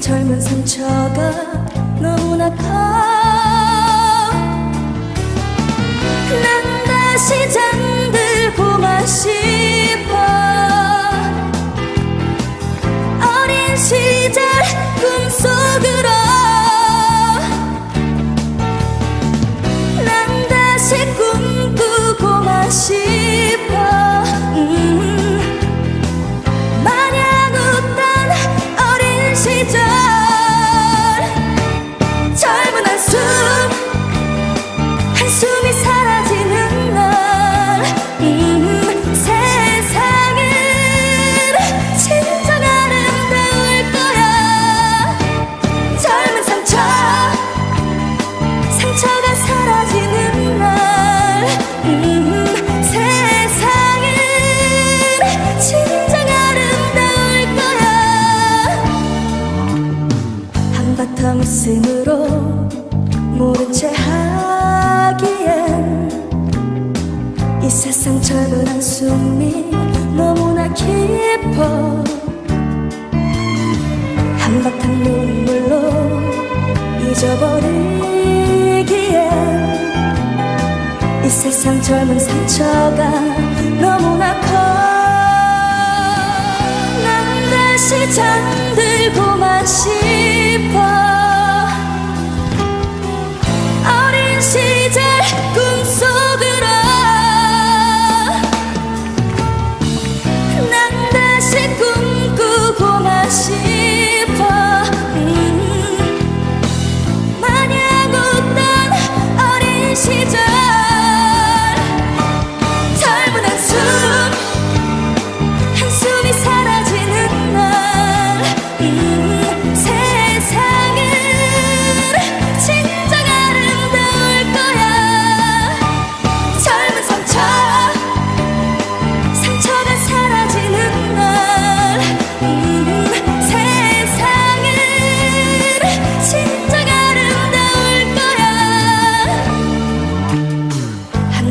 젊은 상처가 너무나 커. 웃음으로 모른 채 하기엔 이 세상 젊은 한숨이 너무나 깊어 한바탕 눈물로 잊어버리기엔 이 세상 젊은 상처가 너무나 커. 난 다시 잠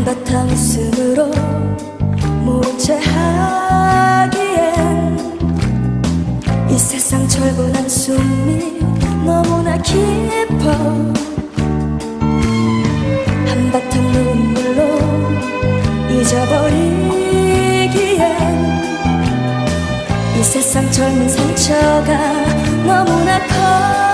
바탕 웃음으로 모른 채 하기엔 이 세상 젊은 한숨이 너무나 깊어 한바탕 눈물로 잊어버리기엔 이 세상 젊은 상처가 너무나 커